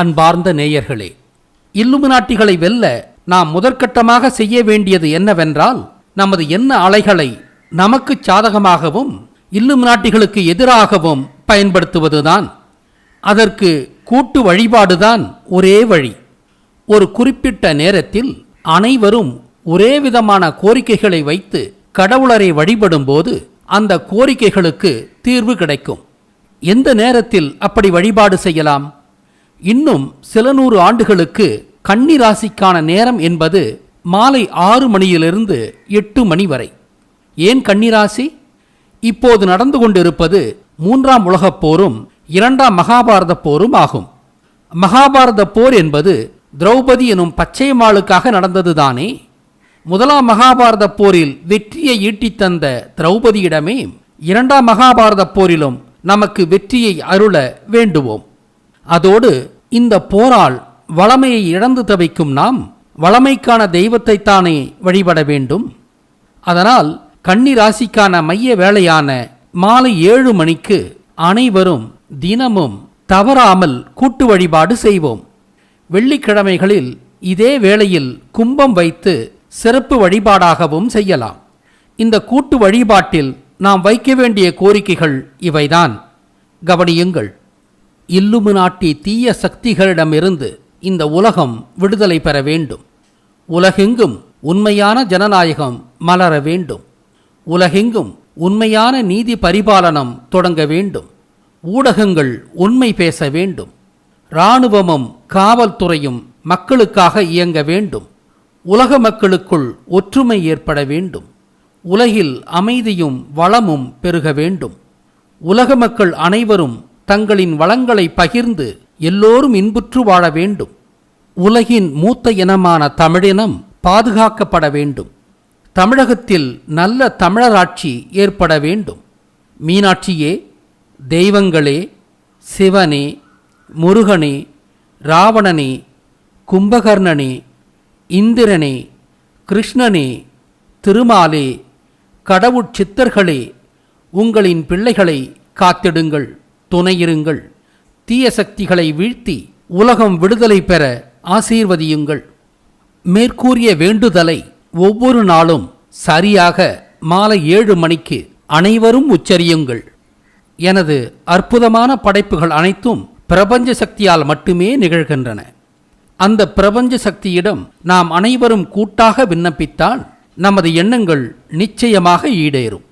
அன்பார்ந்த நேயர்களே இல்லுமினாட்டிகளை வெல்ல நாம் முதற்கட்டமாக செய்ய வேண்டியது என்னவென்றால் நமது எண்ண அலைகளை நமக்கு சாதகமாகவும் இல்லுமினாட்டிகளுக்கு எதிராகவும் பயன்படுத்துவதுதான். அதற்கு கூட்டு வழிபாடுதான் ஒரே வழி. ஒரு குறிப்பிட்ட நேரத்தில் அனைவரும் ஒரே விதமான கோரிக்கைகளை வைத்து கடவுளரை வழிபடும்போது அந்த கோரிக்கைகளுக்கு தீர்வு கிடைக்கும். எந்த நேரத்தில் அப்படி வழிபாடு செய்யலாம்? இன்னும் சில நூறு ஆண்டுகளுக்கு கன்னி ராசிக்கான நேரம் என்பது மாலை ஆறு மணியிலிருந்து எட்டு மணி வரை. ஏன் கன்னிராசி? இப்போது நடந்து கொண்டிருப்பது மூன்றாம் உலகப் போரும் இரண்டாம் மகாபாரத போரும் ஆகும். மகாபாரத போர் என்பது திரௌபதி எனும் பச்சையம்மாளுக்காக நடந்ததுதானே? முதலாம் மகாபாரத போரில் வெற்றியை ஈட்டித் தந்த திரௌபதியிடமே இரண்டாம் மகாபாரத போரிலும் நமக்கு வெற்றியை அருள வேண்டுவோம். அதோடு இந்த போரால் வளமையை இழந்து தவிக்கும் நாம் வளமைக்கான தெய்வத்தைத்தானே வழிபட வேண்டும். அதனால் கன்னி ராசிக்கான மைய வேளையான மாலை ஏழு மணிக்கு அனைவரும் தினமும் தவறாமல் கூட்டு வழிபாடு செய்வோம். வெள்ளிக்கிழமைகளில் இதே வேளையில் கும்பம் வைத்து சிறப்பு வழிபாடாகவும் செய்யலாம். இந்த கூட்டு வழிபாட்டில் நாம் வைக்க வேண்டிய கோரிக்கைகள் இவைதான். கவனியுங்கள். இல்லுமினாட்டி தீய சக்திகளிடமிருந்து இந்த உலகம் விடுதலை பெற வேண்டும். உலகெங்கும் உண்மையான ஜனநாயகம் மலர வேண்டும். உலகெங்கும் உண்மையான நீதி பரிபாலனம் தொடங்க வேண்டும். ஊடகங்கள் உண்மை பேச வேண்டும். இராணுவமும் காவல்துறையும் மக்களுக்காக இயங்க வேண்டும். உலக மக்களுக்குள் ஒற்றுமை ஏற்பட வேண்டும். உலகில் அமைதியும் வளமும் பெருக வேண்டும். உலக மக்கள் அனைவரும் தங்களின் வளங்களை பகிர்ந்து எல்லோரும் இன்புற்று வாழ வேண்டும். உலகின் மூத்த இனமான தமிழினம் பாதுகாக்கப்பட வேண்டும். தமிழகத்தில் நல்ல தமிழராட்சி ஏற்பட வேண்டும். மீனாட்சியே தெய்வங்களே சிவனே முருகனே ராவணனே கும்பகர்ணனே இந்திரனே கிருஷ்ணனே திருமாலே கடவுட்சித்தர்களே உங்களின் பிள்ளைகளை காத்திடுங்கள். துணையிருங்கள். தீய சக்திகளை வீழ்த்தி உலகம் விடுதலை பெற ஆசீர்வதியுங்கள். மேற்கூறிய வேண்டுதலை ஒவ்வொரு நாளும் சரியாக மாலை ஏழு மணிக்கு அனைவரும் உச்சரியுங்கள். எனது அற்புதமான படைப்புகள் அனைத்தும் பிரபஞ்ச சக்தியால் மட்டுமே நிகழ்கின்றன. அந்த பிரபஞ்ச சக்தியிடம் நாம் அனைவரும் கூட்டாக விண்ணப்பித்தால் நமது எண்ணங்கள் நிச்சயமாக ஈடேறும்.